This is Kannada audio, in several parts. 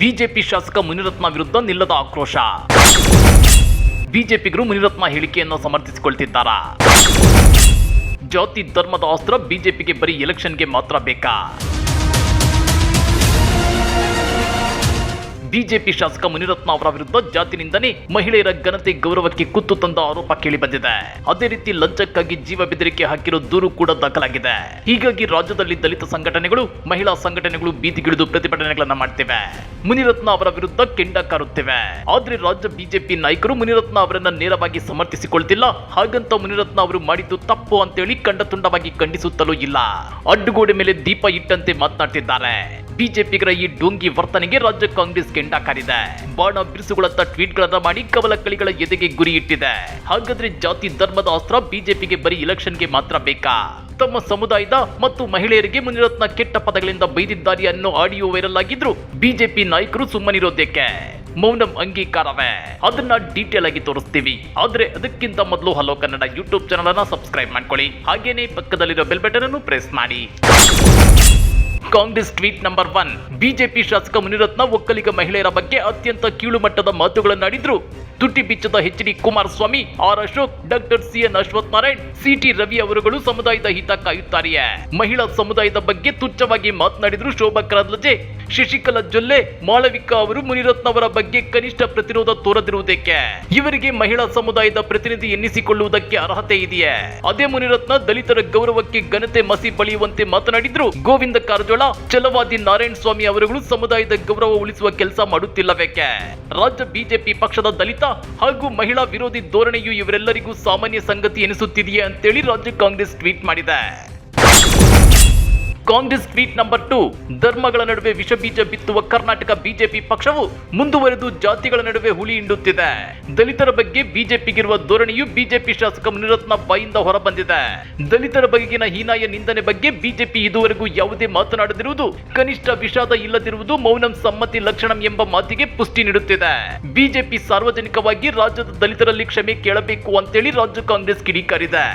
ಬಿಜೆಪಿ ಶಾಸಕ ಮುನಿರತ್ನ ವಿರುದ್ಧ ನಿಲ್ಲದ ಆಕ್ರೋಶ. ಬಿಜೆಪಿಗರು ಮುನಿರತ್ನ ಹೇಳಿಕೆಯನ್ನು ಸಮರ್ಥಿಸಿಕೊಳ್ತಿದ್ದಾರಾ? ಜಾತಿ ಧರ್ಮದ ಅಸ್ತ್ರ ಬಿಜೆಪಿಗೆ ಬರೀ ಎಲೆಕ್ಷನ್ಗೆ ಮಾತ್ರ ಬೇಕಾ? ಬಿಜೆಪಿ ಶಾಸಕ ಮುನಿರತ್ನ ಅವರ ವಿರುದ್ಧ ಜಾತಿ ನಿಂದನೆ ಮಹಿಳೆಯರ ಘನತೆ ಗೌರವಕ್ಕೆ ಕುತ್ತು ತಂದ ಆರೋಪ ಕೇಳಿ ಬಂದಿದೆ ಅದೇ ರೀತಿ ಲಂಚಕ್ಕಾಗಿ ಜೀವ ಬೆದರಿಕೆ ಹಾಕಿರೋ ದೂರು ಕೂಡ ದಾಖಲಾಗಿದೆ. ಹೀಗಾಗಿ ರಾಜ್ಯದಲ್ಲಿ ದಲಿತ ಸಂಘಟನೆಗಳು, ಮಹಿಳಾ ಸಂಘಟನೆಗಳು ಬೀದಿಗಿಳಿದು ಪ್ರತಿಭಟನೆಗಳನ್ನ ಮಾಡ್ತಿವೆ. ಮುನಿರತ್ನ ಅವರ ವಿರುದ್ಧ ಕೆಂಡ ಕಾರುತ್ತಿವೆ. ಆದ್ರೆ ರಾಜ್ಯ ಬಿಜೆಪಿ ನಾಯಕರು ಮುನಿರತ್ನ ಅವರನ್ನ ನೇರವಾಗಿ ಸಮರ್ಥಿಸಿಕೊಳ್ತಿಲ್ಲ. ಹಾಗಂತ ಮುನಿರತ್ನ ಅವರು ಮಾಡಿದ್ದು ತಪ್ಪು ಅಂತೇಳಿ ಕಂಡತುಂಡವಾಗಿ ಖಂಡಿಸುತ್ತಲೂ ಇಲ್ಲ. ಅಡ್ಡುಗೋಡೆ ಮೇಲೆ ದೀಪ ಇಟ್ಟಂತೆ ಮಾತನಾಡ್ತಿದ್ದಾರೆ. ಬಿಜೆಪಿಗರ ಈ ಡೋಂಗಿ ವರ್ತನೆಗೆ ರಾಜ್ಯ ಕಾಂಗ್ರೆಸ್ ಕೆಂಡ ಕಾರಿದೆ. ಬಾಣ ಬಿರುಸುಗಳತ್ತ ಟ್ವೀಟ್ಗಳನ್ನ ಮಾಡಿ ಕವಲಕಳಿಗಳ ಎದೆಗೆ ಗುರಿ ಇಟ್ಟಿದೆ. ಹಾಗಾದ್ರೆ ಜಾತಿ ಧರ್ಮದ ಅಸ್ತ್ರ ಬಿಜೆಪಿಗೆ ಬರೀ ಎಲೆಕ್ಷನ್ಗೆ ಮಾತ್ರ ಬೇಕಾ? ತಮ್ಮ ಸಮುದಾಯದ ಮತ್ತು ಮಹಿಳೆಯರಿಗೆ ಮುನಿರತ್ನ ಕೆಟ್ಟ ಪದಗಳಿಂದ ಬೈದಿದ್ದಾರೆ ಅನ್ನೋ ಆಡಿಯೋ ವೈರಲ್ ಆಗಿದ್ರು ಬಿಜೆಪಿ ನಾಯಕರು ಸುಮ್ಮನಿರೋದಕ್ಕೆ ಮೌನಂ ಅಂಗೀಕಾರವೇ? ಅದನ್ನ ಡೀಟೇಲ್ ಆಗಿ ತೋರಿಸ್ತೀವಿ. ಆದ್ರೆ ಅದಕ್ಕಿಂತ ಮೊದಲು ಹಲೋ ಕನ್ನಡ ಯೂಟ್ಯೂಬ್ ಚಾನಲ್ ಅನ್ನ ಸಬ್ಸ್ಕ್ರೈಬ್ ಮಾಡ್ಕೊಳ್ಳಿ. ಹಾಗೇನೇ ಪಕ್ಕದಲ್ಲಿರೋ ಬೆಲ್ ಬಟನ್ ಅನ್ನು ಪ್ರೆಸ್ ಮಾಡಿ. Congress tweet number one. BJP ಶಾಸಕ ಮುನಿರತ್ನ ಒಕ್ಕಲಿಗ ಮಹಿಳೆಯರ ಬಗ್ಗೆ ಅತ್ಯಂತ ಕೀಳುಮಟ್ಟದ ಮಾತುಗಳನ್ನಾಡಿದ್ರು. ತುಟಿ ಬಿಚ್ಚದ H D Kumaraswamy, R Ashok, doctor C N Ashwath Narayan C T Ravi ಅವರುಗಳು ಸಮುದಾಯದ ಹಿತ ಕಾಯುತ್ತಾರೆಯೇ? ಮಹಿಳಾ ಸಮುದಾಯದ ಬಗ್ಗೆ ತುಚ್ಛವಾಗಿ ಮಾತನಾಡಿದ್ರು ಶೋಭಾ ಕರಾದ್ಲಜೆ. ಶಶಿಕಲಾ ಜೊಲ್ಲೆ, ಮಾಳವಿಕಾ ಅವರು, ಮುನಿರತ್ನ ಅವರ ಬಗ್ಗೆ ಕನಿಷ್ಠ ಪ್ರತಿರೋಧ ತೋರದಿರುವುದಕ್ಕೆ ಇವರಿಗೆ ಮಹಿಳಾ ಸಮುದಾಯದ ಪ್ರತಿನಿಧಿ ಎನ್ನಿಸಿಕೊಳ್ಳುವುದಕ್ಕೆ ಅರ್ಹತೆ ಇದೆಯೇ? ಅದೇ ಮುನಿರತ್ನ ದಲಿತರ ಗೌರವಕ್ಕೆ ಘನತೆ ಮಸಿ ಬಳಿಯುವಂತೆ ಮಾತನಾಡಿದ್ರು ಗೋವಿಂದ ಕಾರಜೋಳ, ಛಲವಾದಿ ನಾರಾಯಣ ಸ್ವಾಮಿ ಅವರುಗಳು ಸಮುದಾಯದ ಗೌರವ ಉಳಿಸುವ ಕೆಲಸ ಮಾಡುತ್ತಿಲ್ಲವೇಕೆ? ರಾಜ್ಯ ಬಿಜೆಪಿ ಪಕ್ಷದ ದಲಿತ ಹಾಗೂ ಮಹಿಳಾ ವಿರೋಧಿ ಧೋರಣೆಯು ಇವರೆಲ್ಲರಿಗೂ ಸಾಮಾನ್ಯ ಸಂಗತಿ ಎನಿಸುತ್ತಿದೆಯೇ ಅಂತೇಳಿ ರಾಜ್ಯ ಕಾಂಗ್ರೆಸ್ ಟ್ವೀಟ್ ಮಾಡಿದೆ. Congress tweet number two. ಧರ್ಮಗಳ ನಡುವೆ ವಿಷಬೀಜ ಬಿತ್ತುವ ಕರ್ನಾಟಕ ಬಿಜೆಪಿ ಪಕ್ಷವು ಮುಂದುವರೆದು ಜಾತಿಗಳ ನಡುವೆ ಹುಳಿ ಹಿಂಡುತ್ತಿದೆ. ದಲಿತರ ಬಗ್ಗೆ ಬಿಜೆಪಿಗಿರುವ ಧೋರಣೆಯು ಬಿಜೆಪಿ ಶಾಸಕ ಮುನಿರತ್ನ ಬಾಯಿಂದ ಹೊರಬಂದಿದೆ. ದಲಿತರ ಬಗೆಗಿನ ಹೀನಾಯ ನಿಂದನೆ ಬಗ್ಗೆ ಬಿಜೆಪಿ ಇದುವರೆಗೂ ಯಾವುದೇ ಮಾತನಾಡದಿರುವುದು, ಕನಿಷ್ಠ ವಿಷಾದ ಇಲ್ಲದಿರುವುದು ಮೌನಂ ಸಮ್ಮತಿ ಲಕ್ಷಣಂ ಎಂಬ ಮಾತಿಗೆ ಪುಷ್ಟಿ ನೀಡುತ್ತಿದೆ. ಬಿಜೆಪಿ ಸಾರ್ವಜನಿಕವಾಗಿ ರಾಜ್ಯದ ದಲಿತರಲ್ಲಿ ಕ್ಷಮೆ ಕೇಳಬೇಕು ಅಂತೇಳಿ ರಾಜ್ಯ ಕಾಂಗ್ರೆಸ್ ಕಿಡಿಕಾರಿದೆ.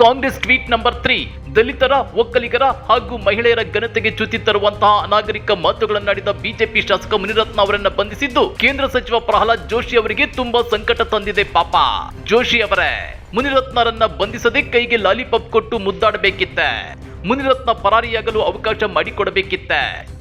ಕಾಂಗ್ರೆಸ್ ಟ್ವೀಟ್ ನಂಬರ್ ತ್ರೀ, ದಲಿತರ, ಒಕ್ಕಲಿಗರ ಹಾಗೂ ಮಹಿಳೆಯರ ಘನತೆಗೆ ಚ್ಯುತಿ ತರುವಂತಹ ಅನಾಗರಿಕ ಮಾತುಗಳನ್ನಾಡಿದ ಬಿಜೆಪಿ ಶಾಸಕ ಮುನಿರತ್ನ ಅವರನ್ನ ಬಂಧಿಸಿದ್ದು ಕೇಂದ್ರ ಸಚಿವ ಪ್ರಹ್ಲಾದ್ ಜೋಶಿ ಅವರಿಗೆ ತುಂಬಾ ಸಂಕಟ ತಂದಿದೆ ಪಾಪ. ಜೋಶಿ ಅವರೇ, ಮುನಿರತ್ನರನ್ನ ಬಂಧಿಸದೆ ಕೈಗೆ ಲಾಲಿಪಾಪ್ ಕೊಟ್ಟು ಮುದ್ದಾಡಬೇಕಿತ್ತೆ. ಮುನಿರತ್ನ ಪರಾರಿಯಾಗಲು ಅವಕಾಶ ಮಾಡಿಕೊಡಬೇಕಿತ್ತ.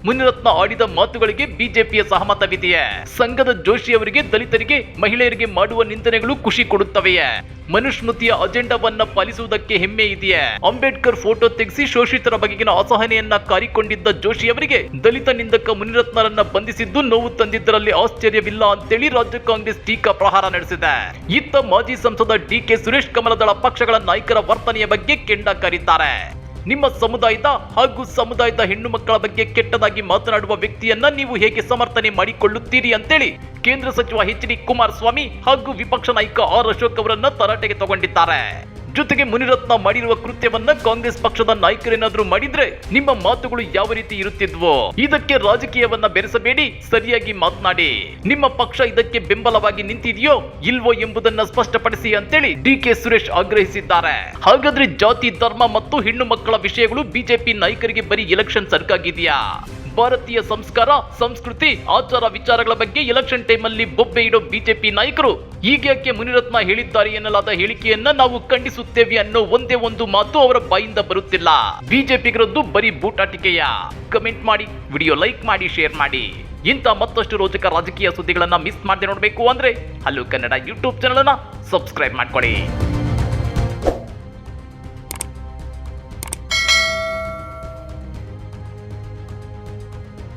ಮುನಿರತ್ನ ಆಡಿದ ಮಾತುಗಳಿಗೆ ಬಿಜೆಪಿಯ ಸಹಮತವಿದೆಯೇ? ಸಂಘದ ಜೋಶಿ ಅವರಿಗೆ ದಲಿತರಿಗೆ, ಮಹಿಳೆಯರಿಗೆ ಮಾಡುವ ನಿಂದನೆಗಳು ಖುಷಿ ಕೊಡುತ್ತವೆಯೇ? ಮನುಸ್ಮೃತಿಯ ಅಜೆಂಡಾವನ್ನ ಪಾಲಿಸುವುದಕ್ಕೆ ಹೆಮ್ಮೆ ಇದೆಯೇ? ಅಂಬೇಡ್ಕರ್ ಫೋಟೋ ತೆಗೆಸಿ ಶೋಷಿತರ ಬಗೆಗಿನ ಅಸಹನೆಯನ್ನ ಕಾರಿಕೊಂಡಿದ್ದ ಜೋಶಿ ಅವರಿಗೆ ದಲಿತ ನಿಂದಕ ಮುನಿರತ್ನರನ್ನ ಬಂಧಿಸಿದ್ದು ನೋವು ತಂದಿದ್ದರಲ್ಲಿ ಆಶ್ಚರ್ಯವಿಲ್ಲ ಅಂತೇಳಿ ರಾಜ್ಯ ಕಾಂಗ್ರೆಸ್ ಟೀಕಾ ಪ್ರಹಾರ ನಡೆಸಿದೆ. ಇತ್ತ ಮಾಜಿ ಸಂಸದ ಡಿ ಕೆ ಸುರೇಶ್ ಕಮಲದಳ ಪಕ್ಷಗಳ ನಾಯಕರ ವರ್ತನೆಯ ಬಗ್ಗೆ ಕೆಂಡ ಕಾರಿದ್ದಾರೆ ನಿಮ್ಮ ಸಮುದಾಯದ ಹಾಗೂ ಸಮುದಾಯದ ಹೆಣ್ಣು ಮಕ್ಕಳ ಬಗ್ಗೆ ಕೆಟ್ಟದಾಗಿ ಮಾತನಾಡುವ ವ್ಯಕ್ತಿಯನ್ನ ನೀವು ಹೇಗೆ ಸಮರ್ಥನೆ ಮಾಡಿಕೊಳ್ಳುತ್ತೀರಿ ಅಂತೇಳಿ ಕೇಂದ್ರ ಸಚಿವ ಎಚ್ ಡಿ ಕುಮಾರಸ್ವಾಮಿ ಹಾಗೂ ವಿಪಕ್ಷ ನಾಯಕ ಆರ್ ಅಶೋಕ್ ಅವರನ್ನ ತರಾಟೆಗೆ ತಗೊಂಡಿದ್ದಾರೆ. ಜೊತೆಗೆ ಮುನಿರತ್ನ ಮಾಡಿರುವ ಕೃತ್ಯವನ್ನ ಕಾಂಗ್ರೆಸ್ ಪಕ್ಷದ ನಾಯಕರೇನಾದ್ರೂ ಮಾಡಿದ್ರೆ ನಿಮ್ಮ ಮಾತುಗಳು ಯಾವ ರೀತಿ ಇರುತ್ತಿದ್ವೋ, ಇದಕ್ಕೆ ರಾಜಕೀಯವನ್ನ ಬೆರೆಸಬೇಡಿ, ಸರಿಯಾಗಿ ಮಾತನಾಡಿ. ನಿಮ್ಮ ಪಕ್ಷ ಇದಕ್ಕೆ ಬೆಂಬಲವಾಗಿ ನಿಂತಿದೆಯೋ, ಇಲ್ವೋ ಎಂಬುದನ್ನ ಸ್ಪಷ್ಟಪಡಿಸಿ ಅಂತೇಳಿ ಡಿ ಕೆ ಸುರೇಶ್ ಆಗ್ರಹಿಸಿದ್ದಾರೆ. ಹಾಗಾದ್ರೆ ಜಾತಿ, ಧರ್ಮ ಮತ್ತು ಹೆಣ್ಣು ಮಕ್ಕಳ ವಿಷಯಗಳು ಬಿಜೆಪಿ ನಾಯಕರಿಗೆ ಬರೀ ಎಲೆಕ್ಷನ್ ಸರ್ಕಾಗಿದೆಯಾ? ಭಾರತೀಯ ಸಂಸ್ಕಾರ, ಸಂಸ್ಕೃತಿ, ಆಚಾರ ವಿಚಾರಗಳ ಬಗ್ಗೆ ಎಲೆಕ್ಷನ್ ಟೈಮಲ್ಲಿ ಬೊಬ್ಬೆ ಇಡೋ ಬಿಜೆಪಿ ನಾಯಕರು ಈಗ್ಯಾಕೆ ಮುನಿರತ್ನ ಹೇಳಿದ್ದಾರೆ ಎನ್ನಲಾದ ಹೇಳಿಕೆಯನ್ನ ನಾವು ಖಂಡಿಸುತ್ತೇವೆ ಅನ್ನೋ ಒಂದೇ ಒಂದು ಮಾತು ಅವರ ಬಾಯಿಂದ ಬರುತ್ತಿಲ್ಲ. ಬಿಜೆಪಿಗರದ್ದು ಬರೀ ಬೂಟಾಟಿಕೆಯ. ಕಮೆಂಟ್ ಮಾಡಿ, ವಿಡಿಯೋ ಲೈಕ್ ಮಾಡಿ, ಶೇರ್ ಮಾಡಿ. ಇಂಥ ಮತ್ತಷ್ಟು ರೋಚಕ ರಾಜಕೀಯ ಸುದ್ದಿಗಳನ್ನ ಮಿಸ್ ಮಾಡದೆ ನೋಡಬೇಕು ಅಂದ್ರೆ ಹಲೋ ಕನ್ನಡ ಯೂಟ್ಯೂಬ್ ಚಾನಲ್ ಅನ್ನ ಸಬ್ಸ್ಕ್ರೈಬ್ ಮಾಡ್ಕೊಳ್ಳಿ